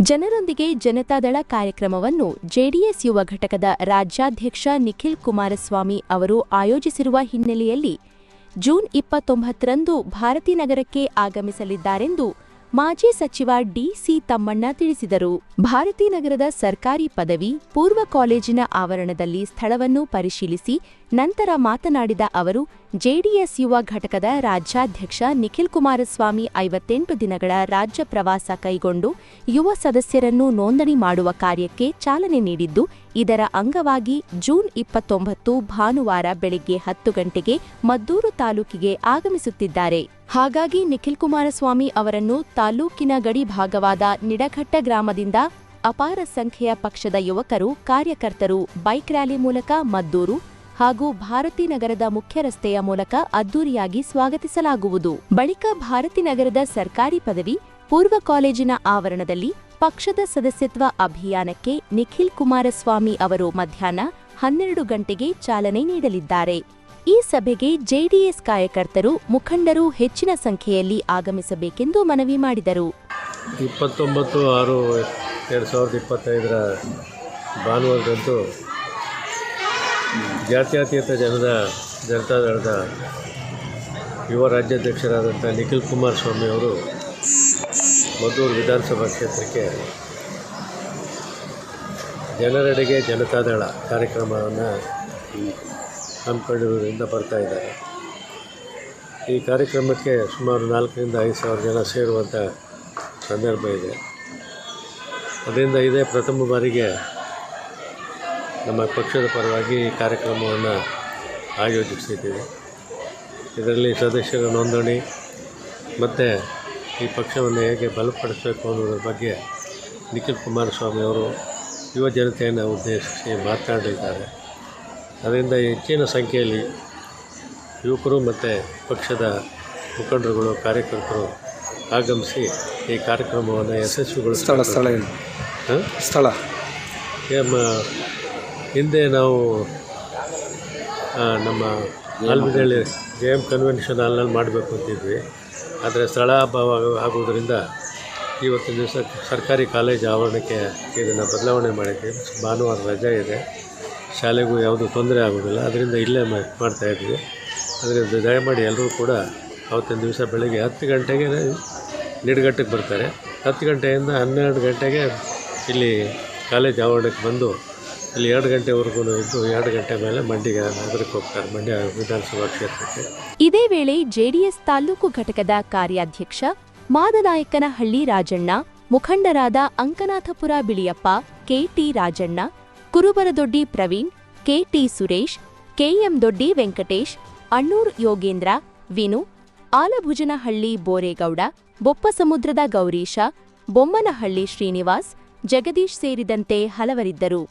ಜನರೊಂದಿಗೆ ಜನತಾದಳ ಕಾರ್ಯಕ್ರಮವನ್ನು ಜೆಡಿಎಸ್ ಯುವ ಘಟಕದ ರಾಜ್ಯಾಧ್ಯಕ್ಷ ನಿಖಿಲ್ ಕುಮಾರಸ್ವಾಮಿ ಅವರು ಆಯೋಜಿಸಿರುವ ಹಿನ್ನೆಲೆಯಲ್ಲಿ ಜೂನ್ ಇಪ್ಪತ್ತೊಂಬತ್ತರಂದು ಭಾರತೀನಗರಕ್ಕೆ ಆಗಮಿಸಲಿದ್ದಾರೆಂದು ಮಾಜಿ ಸಚಿವ ಡಿಸಿ ತಮ್ಮಣ್ಣ ತಿಳಿಸಿದರು. ಭಾರತೀನಗರದ ಸರ್ಕಾರಿ ಪದವಿ ಪೂರ್ವ ಕಾಲೇಜಿನ ಆವರಣದಲ್ಲಿ ಸ್ಥಳವನ್ನು ಪರಿಶೀಲಿಸಿ ನಂತರ ಮಾತನಾಡಿದ ಅವರು, ಜೆಡಿಎಸ್ ಯುವ ಘಟಕದ ರಾಜ್ಯಾಧ್ಯಕ್ಷ ನಿಖಿಲ್ ಕುಮಾರಸ್ವಾಮಿ ಐವತ್ತೆಂಟು ದಿನಗಳ ರಾಜ್ಯ ಪ್ರವಾಸ ಕೈಗೊಂಡು ಯುವ ಸದಸ್ಯರನ್ನು ನೋಂದಣಿ ಮಾಡುವ ಕಾರ್ಯಕ್ಕೆ ಚಾಲನೆ ನೀಡಿದ್ದು, ಇದರ ಅಂಗವಾಗಿ ಜೂನ್ ಇಪ್ಪತ್ತೊಂಬತ್ತು ಭಾನುವಾರ ಬೆಳಗ್ಗೆ ಹತ್ತು ಗಂಟೆಗೆ ಮದ್ದೂರು ತಾಲೂಕಿಗೆ ಆಗಮಿಸುತ್ತಿದ್ದಾರೆ. ಹಾಗಾಗಿ ನಿಖಿಲ್ ಕುಮಾರಸ್ವಾಮಿ ಅವರನ್ನು ತಾಲೂಕಿನ ಗಡಿ ಭಾಗವಾದ ನಿಡಘಟ್ಟ ಗ್ರಾಮದಿಂದ ಅಪಾರ ಸಂಖ್ಯೆಯ ಪಕ್ಷದ ಯುವಕರು, ಕಾರ್ಯಕರ್ತರು ಬೈಕ್ ರ್ಯಾಲಿ ಮೂಲಕ ಮದ್ದೂರು ಹಾಗೂ ಭಾರತೀನಗರದ ಮುಖ್ಯ ರಸ್ತೆಯ ಮೂಲಕ ಅದ್ದೂರಿಯಾಗಿ ಸ್ವಾಗತಿಸಲಾಗುವುದು. ಬಳಿಕ ಭಾರತೀನಗರದ ಸರ್ಕಾರಿ ಪದವಿ, ಪೂರ್ವ ಕಾಲೇಜಿನ ಆವರಣದಲ್ಲಿ ಪಕ್ಷದ ಸದಸ್ಯತ್ವ ಅಭಿಯಾನಕ್ಕೆ ನಿಖಿಲ್ ಕುಮಾರಸ್ವಾಮಿ ಅವರು ಮಧ್ಯಾಹ್ನ ಹನ್ನೆರಡು ಗಂಟೆಗೆ ಚಾಲನೆ ನೀಡಲಿದ್ದಾರೆ. ಈ ಸಭೆಗೆ ಜೆಡಿಎಸ್ ಕಾರ್ಯಕರ್ತರು, ಮುಖಂಡರು ಹೆಚ್ಚಿನ ಸಂಖ್ಯೆಯಲ್ಲಿ ಆಗಮಿಸಬೇಕೆಂದು ಮನವಿ ಮಾಡಿದರು. ಇಪ್ಪತ್ತೊಂಬತ್ತು ಆರು ಎರಡು ಸಾವಿರದ ಇಪ್ಪತ್ತೈದರ ಭಾನುವಾರದಂದು ಜಾತ್ಯತೀತ ಜನದ ಜನತಾದಳದ ಯುವ ರಾಜ್ಯಾಧ್ಯಕ್ಷರಾದಂಥ ನಿಖಿಲ್ ಕುಮಾರಸ್ವಾಮಿ ಅವರು ಮದ್ದೂರು ವಿಧಾನಸಭಾ ಕ್ಷೇತ್ರಕ್ಕೆ ಜನರೆಡೆಗೆ ಜನತಾದಳ ಕಾರ್ಯಕ್ರಮವನ್ನು ಹಮ್ಮಿಕೊಂಡಿರುವುದರಿಂದ ಬರ್ತಾ ಇದ್ದಾರೆ. ಈ ಕಾರ್ಯಕ್ರಮಕ್ಕೆ ಸುಮಾರು ನಾಲ್ಕರಿಂದ ಐದು ಸಾವಿರ ಜನ ಸೇರುವಂಥ ಸಂದರ್ಭ ಇದೆ. ಅದರಿಂದ ಇದೇ ಪ್ರಥಮ ಬಾರಿಗೆ ನಮ್ಮ ಪಕ್ಷದ ಪರವಾಗಿ ಈ ಕಾರ್ಯಕ್ರಮವನ್ನು ಆಯೋಜಿಸಿದ್ದೀವಿ. ಇದರಲ್ಲಿ ಸದಸ್ಯರ ನೋಂದಣಿ ಮತ್ತು ಈ ಪಕ್ಷವನ್ನು ಹೇಗೆ ಬಲಪಡಿಸಬೇಕು ಅನ್ನೋದ್ರ ಬಗ್ಗೆ ನಿಖಿಲ್ ಕುಮಾರಸ್ವಾಮಿ ಅವರು ಯುವ ಜನತೆಯನ್ನು ಉದ್ದೇಶಿಸಿ ಮಾತನಾಡಲಿದ್ದಾರೆ ಅದರಿಂದ ಹೆಚ್ಚಿನ ಸಂಖ್ಯೆಯಲ್ಲಿ ಯುವಕರು ಮತ್ತು ಪಕ್ಷದ ಮುಖಂಡರುಗಳು ಕಾರ್ಯಕರ್ತರು ಆಗಮಿಸಿ ಈ ಕಾರ್ಯಕ್ರಮವನ್ನು ಯಶಸ್ವಿಗೊಳಿಸ್ತಾರೆ. ಸ್ಥಳ ಸ್ಥಳ ಏನು? ಸ್ಥಳ. ಹಿಂದೆ ನಾವು ನಮ್ಮ ಆಲ್ಬಿದಳ್ಳಿ ಜೆ ಎಂ ಕನ್ವೆನ್ಷನ್ ಹಾಲ್ನಲ್ಲಿ ಮಾಡಬೇಕು ಅಂತಿದ್ವಿ. ಆದರೆ ಸ್ಥಳ ಅಭಾವ ಆಗುವುದರಿಂದ ಇವತ್ತಿನ ದಿವಸ ಸರ್ಕಾರಿ ಕಾಲೇಜ್ ಆವರಣಕ್ಕೆ ಇದನ್ನು ಬದಲಾವಣೆ ಮಾಡಿದ್ವಿ. ಭಾನುವಾರ ರಜೆ ಇದೆ. ಶಾಲೆಗೂ ಯಾವುದೂ ತೊಂದರೆ ಆಗೋದಿಲ್ಲ ಅದರಿಂದ ಇಲ್ಲೇ ಮ- ಮಾಡ್ತಾಯಿದ್ವಿ ಅದರಿಂದ ದಯಮಾಡಿ ಎಲ್ಲರೂ ಕೂಡ ಅವತ್ತಿನ ದಿವಸ ಬೆಳಗ್ಗೆ ಹತ್ತು ಗಂಟೆಗೆ ನಿಡ್ಗಟ್ಟಕ್ಕೆ ಬರ್ತಾರೆ. ಹತ್ತು ಗಂಟೆಯಿಂದ ಹನ್ನೆರಡು ಗಂಟೆಗೆ ಇಲ್ಲಿ ಕಾಲೇಜ್ ಆವರಣಕ್ಕೆ ಬಂದು ಇಲ್ಲಿ ಎರಡು ಗಂಟೆವರೆಗೂ ಇದ್ದು ಎರಡು ಗಂಟೆ ಮೇಲೆ ಮಂಡಿಗೆ ಅದಕ್ಕೆ ಹೋಗ್ತಾರೆ, ಮಂಡ್ಯ ವಿಧಾನಸಭಾ ಕ್ಷೇತ್ರಕ್ಕೆ. ಇದೇ ವೇಳೆ ಜೆಡಿಎಸ್ ತಾಲೂಕು ಘಟಕದ ಕಾರ್ಯಾಧ್ಯಕ್ಷ ಮಾದನಾಯಕನಹಳ್ಳಿ ರಾಜಣ್ಣ, ಮುಖಂಡರಾದ Ankanathapura Biliyappa, K T Rajanna, Kurubaradoddi Praveen, K T Suresh, K M Doddi Venkatesh, Annur Yogendra, Vinu, Alabhujanahalli Boregowda, ಬೊಪ್ಪಸಮುದ್ರದ Gowrisha, Bommanahalli Srinivas, Jagadish ಸೇರಿದಂತೆ ಹಲವರಿದ್ದರು.